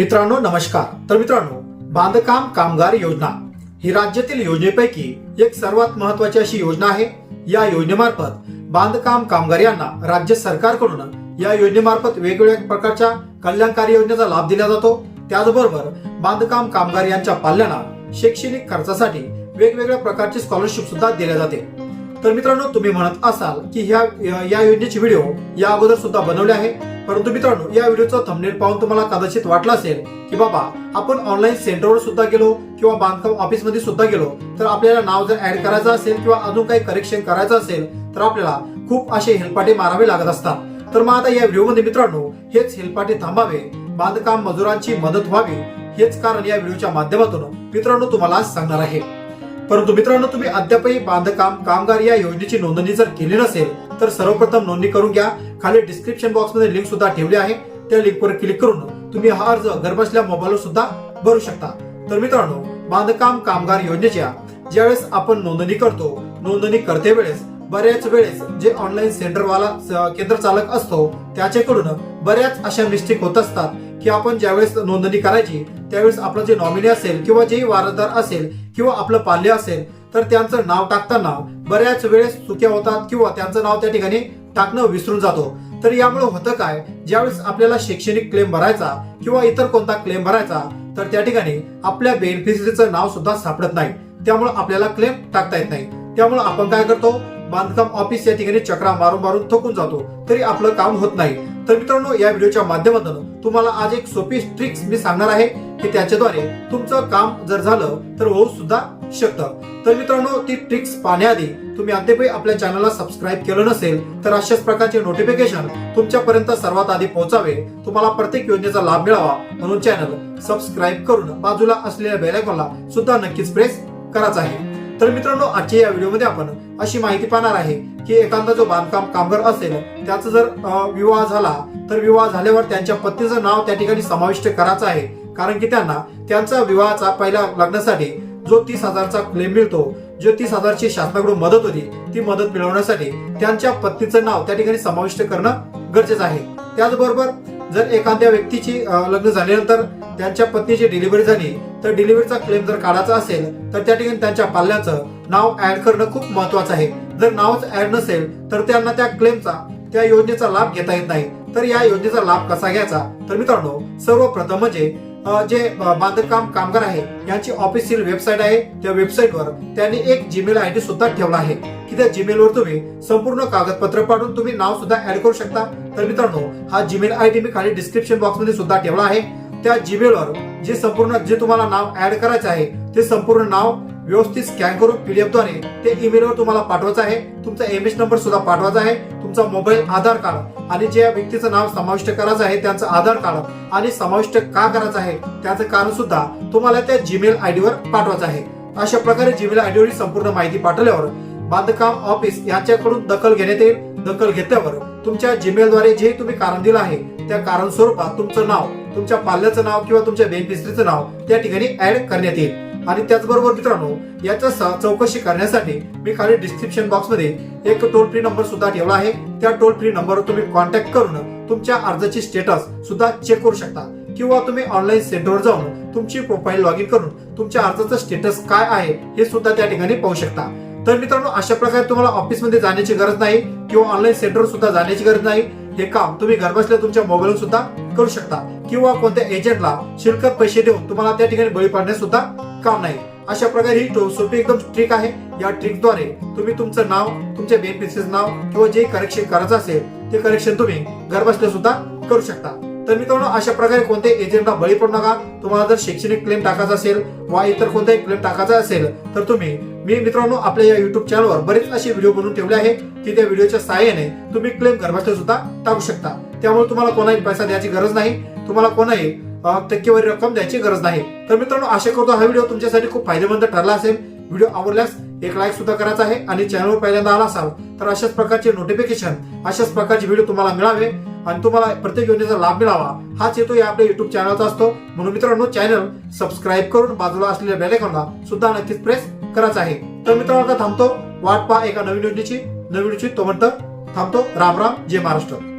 मित्रांनो नमस्कार. तर मित्रांनो बांधकाम कामगार योजना ही राज्यातील योजनेपैकी एक सर्वात महत्वाची अशी योजना आहे. या योजनेमार्फत बांधकाम कामगार यांना राज्य सरकारकडून या योजनेमार्फत वेगवेगळ्या प्रकारच्या कल्याणकारी योजनेचा लाभ दिला जातो. त्याचबरोबर बांधकाम कामगार यांच्या पाल्यांना शैक्षणिक खर्चासाठी वेगवेगळ्या प्रकारची स्कॉलरशिप सुद्धा दिले जाते. तर मित्रांनो तुम्ही म्हणत असाल की ह्या या योजनेचे व्हिडिओ या अगोदर सुद्धा बनवले आहे. परंतु मित्रांनो या व्हिडिओचा थंबनेल पाहून तुम्हाला कदाचित वाटलं असेल की बाबा आपण ऑनलाईन सेंटरवर सुद्धा गेलो किंवा बांधकाम ऑफिसमध्ये सुद्धा गेलो तर आपल्याला नाव जर ऍड करायचं असेल किंवा अजून काही करेक्शन करायचं असेल तर आपल्याला खूप असे हेलपाटे मारावे लागत असतात. तर मग आता या व्हिडिओमध्ये मित्रांनो हेच हेलपाटे थांबावे बांधकाम मजुरांची मदत व्हावी हेच कारण या व्हिडिओच्या माध्यमातून मित्रांनो तुम्हाला सांगणार आहे. परंतु मित्रांनो तुम्ही अद्यापही बांधकाम कामगार या योजनेची नोंदणी जर केली नसेल तर सर्वप्रथम नोंदणी करून घ्या. खाली डिस्क्रिप्शन बॉक्समध्ये लिंक सुद्धा ठेवली आहे. त्या लिंकवर क्लिक करून तुम्ही हा अर्ज घरबसल्या मोबाईलवर सुद्धा भरू शकता. तर मित्रांनो बांधकाम कामगार योजनेच्या ज्यावेळेस आपण नोंदणी करतो नोंदणी करते वेळेस बऱ्याच वेळेस जे ऑनलाईन सेंटरवाला केंद्र चालक असतो त्याच्याकडून बऱ्याच अशा मिस्टेक होत असतात की आपण ज्यावेळेस नोंदणी करायची त्यावेळेस आपलं जे नॉमिनी असेल किंवा जे वारसदार असेल किंवा आपलं पाल्य असेल तर त्यांचं नाव टाकताना बऱ्याच वेळेस चुक्या होतात किंवा त्यांचं नाव त्या ठिकाणी टाकणं विसरून जातो. तर यामुळे होतं काय? ज्यावेळेस आपल्याला शैक्षणिक क्लेम भरायचा किंवा इतर कोणता क्लेम भरायचा तर त्या ठिकाणी आपल्या बेनिफिशरीचं नाव सुद्धा सापडत नाही. त्यामुळे आपल्याला क्लेम टाकता येत नाही. त्यामुळे आपण काय करतो? बांधकाम ऑफिस या ठिकाणी चक्रा मारून मारून थकून जातो. तरी आपलं काम होत नाही. तर मित्रांनो या व्हिडिओच्या माध्यमातून तुम्हाला आज एक सोपी ट्रिक्स मी सांगणार आहे की त्याच्याद्वारे तुमचं काम जर झालं तर होऊ सुद्धा शकतं. तर मित्रांनो ती ट्रिक्स पाहण्याआधी तुम्ही अद्यापही आपल्या चॅनलला सबस्क्राईब केलं नसेल तर अशाच प्रकारचे नोटिफिकेशन तुमच्यापर्यंत सर्वात आधी पोहोचावे. तुम्हाला प्रत्येक योजनेचा लाभ मिळावा म्हणून चॅनल सबस्क्राईब करून बाजूला असलेल्या बेलायकॉनला सुद्धा नक्कीच प्रेस करायचा आहे. तर मित्रांनो आजच्या या व्हिडिओमध्ये आपण अशी माहिती पाहणार आहे की एखादा जो बांधकाम कामगार असेल त्याचा जर विवाह झाला तर विवाह झाल्यावर त्यांच्या पत्नीचं नाव त्या ठिकाणी समाविष्ट करायचं आहे. कारण की त्यांना त्यांचा विवाहाचा पहिल्या लग्नासाठी जो तीस हजारचा क्लेम मिळतो जो तीस हजारची शासनाकडून मदत होती ती मदत मिळवण्यासाठी त्यांच्या पत्नीचं नाव त्या ठिकाणी समाविष्ट करणं गरजेचं आहे. त्याचबरोबर जर एखाद्या व्यक्तीची लग्न झाल्यानंतर त्यांच्या पत्नीची डिलिव्हरी झाली तर डिलिव्हरीचा क्लेम जर काढायचा असेल तर त्या ठिकाणी त्यांच्या पाल्याचं नाव ऍड करणं खूप महत्वाचं आहे. जर नावच ऍड नसेल तर त्यांना त्या क्लेमचा त्या योजनेचा लाभ घेता येत नाही. तर या योजनेचा लाभ कसा घ्यायचा? तर मित्रांनो सर्वप्रथम म्हणजे जे बांधकाम कामगार आहे यांची ऑफिशियल वेबसाईट आहे. त्या वेबसाईटवर त्यांनी एक जीमेल आय डी सुद्धा ठेवला आहे. की त्या जीमेलवर तुम्ही संपूर्ण कागदपत्र पाठवून तुम्ही नाव सुद्धा ऍड करू शकता. तर मित्रांनो हा जीमेल आय डी मी खाली डिस्क्रिप्शन बॉक्समध्ये सुद्धा ठेवला आहे. त्या जीमेलवर जे संपूर्ण जे तुम्हाला नाव ऍड करायचे आहे ते संपूर्ण नाव व्यवस्थित स्कॅन करून पीडीएफद्वारे ते ईमेलवर तुम्हाला पाठवायचं आहे. तुमचा एम एस नंबर सुद्धा पाठवायचा आहे. तुमचा मोबाईल आधार कार्ड आणि ज्या व्यक्तीचं नाव समाविष्ट करायचं आहे त्यांचं आधार कार्ड आणि समाविष्ट का करायचं आहे त्याचं कारण सुद्धा तुम्हाला त्या जीमेल आयडी वर पाठवायचं आहे. अशा प्रकारे जीमेल आयडी वर संपूर्ण माहिती पाठवल्यावर बांधकाम ऑफिस यांच्याकडून दखल घेण्यात येईल. दखल घेतल्यावर तुमच्या जीमेलद्वारे जे तुम्ही कारण दिलं आहे त्या कारण स्वरूपात तुमचं नाव तुमच्या पाल्याचं नाव किंवा तुमच्या बेनिफिशरीचं नाव त्या ठिकाणी ऍड करण्यात येईल. आणि त्याचबरोबर मित्रांनो याच्या चौकशी करण्यासाठी मी खाली डिस्क्रिप्शन बॉक्समध्ये एक टोल फ्री नंबर सुद्धा ठेवला आहे. त्या टोल फ्री नंबरवर तुम्ही कॉन्टॅक्ट करून तुमच्या अर्जाची स्टेटस सुद्धा चेक करू शकता. किंवा तुम्ही ऑनलाईन सेंटरवर जाऊन तुमची प्रोफाईल लॉग इन करून तुमच्या अर्जाचा स्टेटस काय आहे हे सुद्धा त्या ठिकाणी पाहू शकता. तर मित्रांनो अशा प्रकारे तुम्हाला ऑफिसमध्ये जाण्याची गरज नाही किंवा ऑनलाईन सेंटरवर सुद्धा जाण्याची गरज नाही. हे काम तुम्ही घरबसल्या तुमच्या मोबाईलवर सुद्धा करू शकता. किंवा कोणत्या एजंटला शिल्लक पैसे देऊन तुम्हाला त्या ठिकाणी बळी पाडण्यास सुद्धा काम नाही? अशा प्रकारे ही सोपी एकदम ट्रिक आहे. या ट्रिकद्वारे तुम्ही तुमचं नाव तुमच्या बेनिफिशरीज नाव किंवा जे करेक्शन करायचं असेल ते करेक्शन तुम्ही घरबसल्या सुद्धा करू शकता. तर मित्रांनो अशा प्रकारे कोणत्याही एजंटला बळी पडू नका. तुम्हाला जर शैक्षणिक क्लेम टाकायचा असेल वा इतर कोणताही क्लेम टाकायचा असेल तर तुम्ही मी मित्रांनो आपल्या या युट्यूब चॅनलवर बरेच असे व्हिडिओ बनवून ठेवले आहे की त्या व्हिडिओच्या सहाय्याने तुम्ही क्लेम घरबसल्या सुद्धा टाकू शकता. त्यामुळे तुम्हाला कोणाही पैसा द्यायची गरज नाही. तुम्हाला कोणाही टक्केवारी रक्कम द्यायची गरज नाही. तर मित्रांनो आशा करतो हा व्हिडिओ तुमच्यासाठी खूप फायदेमंद ठरला असेल. व्हिडिओ आवडल्यास एक लाईक सुद्धा करायचा आहे आणि चॅनलवर पहिल्यांदा आला असाल तर अशाच प्रकारचे नोटिफिकेशन अशाच प्रकारचे व्हिडिओ तुम्हाला मिळावे आणि तुम्हाला प्रत्येक योजनेचा लाभ मिळावा. हाच हेतू या आपल्या युट्यूब चॅनलचा असतो. म्हणून मित्रांनो चॅनल सबस्क्राईब करून बाजूला असलेल्या बेलायकॉनला सुद्धा नक्कीच प्रेस करायचा आहे. तर मित्रांनो आता थांबतो. वाट पहा एका नवीन योजनेची. नवीन योजनेची तो म्हणतो थांबतो. राम राम. जय महाराष्ट्र.